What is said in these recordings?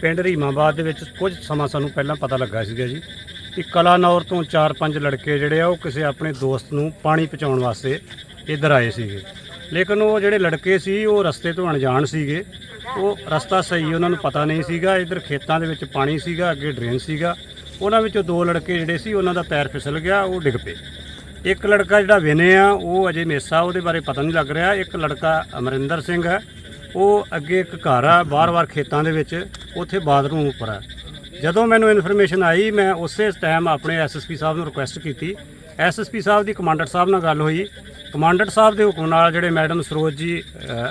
ਪਿੰਡ ਰੀਮਾਬਾਦ ਦੇ ਵਿੱਚ ਕੁਝ ਸਮਾਂ ਸਾਨੂੰ ਪਹਿਲਾਂ ਪਤਾ ਲੱਗਾ ਸੀਗਾ ਜੀ ਕਿ ਕਲਾਨੌਰ ਤੋਂ 4-5 ਲੜਕੇ ਜਿਹੜੇ ਆ ਉਹ ਕਿਸੇ ਆਪਣੇ ਦੋਸਤ ਨੂੰ ਪਾਣੀ ਪਹੁੰਚਾਉਣ ਵਾਸਤੇ ਇੱਧਰ ਆਏ ਸੀਗੇ। ਲੇਕਿਨ ਉਹ ਜਿਹੜੇ ਲੜਕੇ ਸੀ, ਉਹ ਰਸਤੇ ਤੋਂ ਅਣਜਾਣ ਸੀਗੇ। ਉਹ ਰਸਤਾ ਸਹੀ ਉਹਨਾਂ ਨੂੰ ਪਤਾ ਨਹੀਂ ਸੀਗਾ। ਇੱਧਰ ਖੇਤਾਂ ਦੇ ਵਿੱਚ ਪਾਣੀ ਸੀਗਾ, ਅੱਗੇ ਡਰੇਨ ਸੀਗਾ। ਉਹਨਾਂ ਵਿੱਚੋਂ ਦੋ ਲੜਕੇ ਜਿਹੜੇ ਸੀ, ਉਹਨਾਂ ਦਾ ਪੈਰ ਫਿਸਲ ਗਿਆ, ਉਹ ਡਿੱਗ ਪਏ। ਇੱਕ ਲੜਕਾ ਜਿਹੜਾ ਵਿਨੇ ਆ, ਉਹ ਅਜੇ ਮੇਸਾ, ਉਹਦੇ ਬਾਰੇ ਪਤਾ ਨਹੀਂ ਲੱਗ ਰਿਹਾ। ਇੱਕ ਲੜਕਾ ਅਮਰਿੰਦਰ ਸਿੰਘ ਹੈ। ਉਹ ਅੱਗੇ ਇੱਕ ਘਰ ਆ ਬਾਰ-ਬਾਰ ਖੇਤਾਂ ਦੇ ਵਿੱਚ। ਉੱਥੇ ਬਾਥਰੂਮ ਉੱਪਰ ਆ। ਜਦੋਂ ਮੈਨੂੰ ਇਨਫੋਰਮੇਸ਼ਨ ਆਈ, ਮੈਂ ਉਸੇ ਟਾਈਮ ਆਪਣੇ ਐਸਐਸਪੀ ਸਾਹਿਬ ਨੂੰ ਰਿਕੁਐਸਟ ਕੀਤੀ। ਐਸਐਸਪੀ ਸਾਹਿਬ ਦੀ ਕਮਾਂਡਰ ਸਾਹਿਬ ਨਾਲ ਗੱਲ ਹੋਈ। ਕਮਾਂਡਰ ਸਾਹਿਬ ਦੇ ਹੁਕਮ ਨਾਲ ਜਿਹੜੇ ਮੈਡਮ ਸਰੋਜ ਜੀ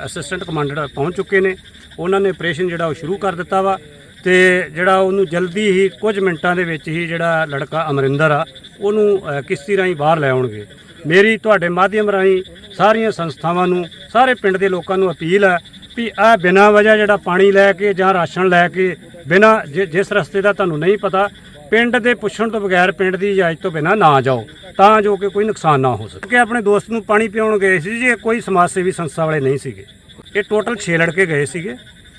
ਅਸਿਸਟੈਂਟ ਕਮਾਂਡਰ ਪਹੁੰਚ ਚੁੱਕੇ ਨੇ। ਉਹਨਾਂ ਨੇ ਆਪਰੇਸ਼ਨ ਜਿਹੜਾ ਉਹ ਸ਼ੁਰੂ ਕਰ ਦਿੱਤਾ ਵਾ ਤੇ ਜਿਹੜਾ ਉਹਨੂੰ ਜਲਦੀ ਹੀ ਕੁਝ ਮਿੰਟਾਂ ਦੇ ਵਿੱਚ ਹੀ ਜਿਹੜਾ ਲੜਕਾ ਅਮਰਿੰਦਰ ਆ, ਉਹਨੂੰ ਕਿਸ਼ਤੀ ਰਾਹੀਂ ਬਾਹਰ ਲੈ ਆਉਣਗੇ। ਮੇਰੀ ਤੁਹਾਡੇ ਮਾਧਿਅਮ ਰਾਹੀਂ ਸਾਰੀਆਂ ਸੰਸਥਾਵਾਂ ਨੂੰ, ਸਾਰੇ ਪਿੰਡ ਦੇ ਲੋਕਾਂ ਨੂੰ ਅਪੀਲ ਹੈ ਵੀ ਆ ਬਿਨਾਂ ਵਜ੍ਹਾ ਜਿਹੜਾ ਪਾਣੀ ਲੈ ਕੇ ਜਾਂ ਰਾਸ਼ਨ ਲੈ ਕੇ ਬਿਨਾਂ ਜਿ- ਜਿਸ ਰਸਤੇ ਦਾ ਤੁਹਾਨੂੰ ਨਹੀਂ ਪਤਾ, ਪਿੰਡ ਦੇ ਪੁੱਛਣ ਤੋਂ ਬਗੈਰ ਪਿੰਡ ਦੀ ਇਜਾਜ਼ਤ ਤੋਂ ਬਿਨਾਂ ਨਾ ਜਾਓ, ਤਾਂ ਜੋ ਕਿ ਕੋਈ ਨੁਕਸਾਨ ਨਾ ਹੋ ਸਕੇ। ਕਿ ਆਪਣੇ ਦੋਸਤ ਨੂੰ ਪਾਣੀ ਪਿਆਉਣ ਗਏ ਸੀ ਜੀ, ਇਹ ਕੋਈ ਸਮਾਜ ਸੇਵੀ ਸੰਸਥਾ ਵਾਲੇ ਨਹੀਂ ਸੀਗੇ। ਇਹ ਟੋਟਲ 6 ਲੜਕੇ ਗਏ ਸੀਗੇ,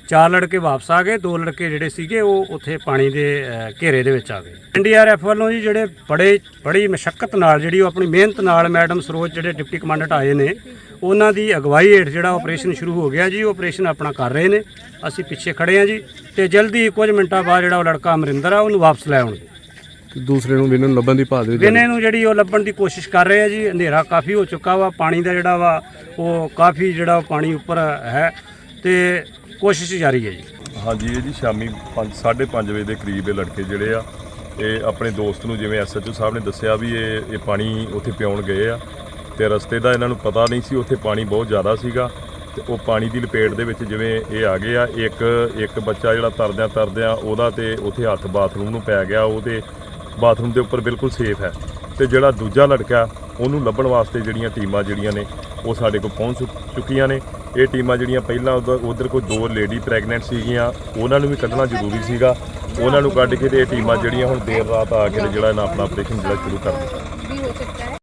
ਚਾਰ ਲੜਕੇ ਵਾਪਸ ਆ ਗਏ, ਦੋ ਲੜਕੇ ਜਿਹੜੇ ਸੀਗੇ ਉਹ ਉੱਥੇ ਪਾਣੀ ਦੇ ਘੇਰੇ ਦੇ ਵਿੱਚ ਆ ਗਏ। ਐਨਡੀਆਰਐਫ ਵੱਲੋਂ ਜੀ ਜਿਹੜੇ ਬੜੇ, ਬੜੀ ਮਸ਼ੱਕਤ ਨਾਲ, ਜਿਹੜੀ ਉਹ ਆਪਣੀ ਮਿਹਨਤ ਨਾਲ ਮੈਡਮ ਸਰੋਜ ਜਿਹੜੇ ਡਿਪਟੀ ਕਮਾਂਡੈਂਟ ਆਏ ਨੇ ਉਹਨਾਂ ਦੀ ਅਗਵਾਈ ਹੇਠ ਜਿਹੜਾ ਆਪਰੇਸ਼ਨ ਸ਼ੁਰੂ ਹੋ ਗਿਆ ਜੀ ਉਹ ਆਪਰੇਸ਼ਨ ਆਪਣਾ ਕਰ ਰਹੇ ਨੇ। ਅਸੀਂ ਪਿੱਛੇ ਖੜੇ ਹਾਂ ਜੀ ਤੇ ਜਲਦੀ ਕੁਝ ਮਿੰਟਾਂ ਬਾਅਦ ਜਿਹੜਾ ਉਹ ਲੜਕਾ ਅਮਰਿੰਦਰ ਆ ਉਹਨੂੰ ਵਾਪਸ ਲੈ ਆਉਣਗੇ। ਦੂਸਰੇ ਨੂੰ ਵੀ ਇਹਨਾਂ ਨੂੰ ਲੱਭਣ ਦੀ ਭਾਲ ਦੇ ਵਿੱਚ ਵਿਨੇ ਨੂੰ ਜਿਹੜੀ ਉਹ ਲੱਭਣ ਦੀ ਕੋਸ਼ਿਸ਼ ਕਰ ਰਹੇ ਆ ਜੀ ਅੰਧੇਰਾ ਕਾਫੀ ਹੋ ਚੁੱਕਾ ਵਾ ਪਾਣੀ ਦਾ ਜਿਹੜਾ ਵਾ ਉਹ ਕਾਫੀ ਜਿਹੜਾ ਪਾਣੀ ਉੱਪਰ ਹੈ ਤੇ ਕੋਸ਼ਿਸ਼ ਜਾਰੀ ਹੈ ਜੀ। ਹਾਂਜੀ ਇਹ ਜੀ ਸ਼ਾਮੀ 5:30 ਵਜੇ ਦੇ ਕਰੀਬ ਇਹ ਲੜਕੇ ਜਿਹੜੇ ਆ ਇਹ ਆਪਣੇ ਦੋਸਤ ਨੂੰ ਜਿਵੇਂ ਐਸਐਚਓ ਸਾਹਿਬ ਨੇ ਦੱਸਿਆ ਵੀ ਇਹ ਇਹ ਪਾਣੀ ਉੱਥੇ ਪਿਉਣ ਗਏ ਆ। ਤੇ ਰਸਤੇ ਦਾ ਇਹਨਾਂ ਨੂੰ ਪਤਾ ਨਹੀਂ ਸੀ, ਉੱਥੇ ਪਾਣੀ ਬਹੁਤ ਜ਼ਿਆਦਾ ਸੀਗਾ ਤੇ ਉਹ ਪਾਣੀ ਦੀ ਲਪੇਟ ਦੇ ਵਿੱਚ ਜਿਵੇਂ ਇਹ ਆ ਗਏ ਆ, ਇੱਕ ਇੱਕ ਬੱਚਾ ਜਿਹੜਾ ਤਰਦਿਆਂ ਤਰਦਿਆਂ ਉਹਦਾ ਤੇ ਉੱਥੇ ਹੱਥ ਬਾਥਰੂਮ ਨੂੰ ਪੈ ਗਿਆ, ਉਹਦੇ ਬਾਥਰੂਮ ਦੇ ਉੱਪਰ ਬਿਲਕੁਲ ਸੇਫ ਹੈ ਤੇ ਜਿਹੜਾ ਦੂਜਾ ਲੜਕਾ, ਉਹਨੂੰ ਲੱਭਣ ਵਾਸਤੇ ਜਿਹੜੀਆਂ ਟੀਮਾਂ ਜਿਹੜੀਆਂ ਨੇ, ਉਹ ਸਾਡੇ ਕੋਲ ਪਹੁੰਚ ਚੁੱਕੀਆਂ ਨੇ। ਇਹ ਟੀਮਾਂ ਜਿਹੜੀਆਂ ਪਹਿਲਾਂ ਉਧਰ ਕੋਈ ਦੋ ਲੇਡੀ ਪ੍ਰੈਗਨੈਂਟ ਸੀਗੀਆਂ, ਉਹਨਾਂ ਨੂੰ ਵੀ ਕੱਢਣਾ ਜ਼ਰੂਰੀ ਸੀਗਾ। ਉਹਨਾਂ ਨੂੰ ਕੱਢ ਕੇ ਤੇ ਇਹ ਟੀਮਾਂ ਜਿਹੜੀਆਂ ਹੁਣ ਦੇਰ ਰਾਤ ਆ ਕੇ ਤੇ ਜਿਹੜਾ ਇਹਨਾਂ ਆਪਣਾ ਆਪਰੇਸ਼ਨ ਜਿਹੜਾ ਸ਼ੁਰੂ ਕਰ ਦਿੱਤਾ।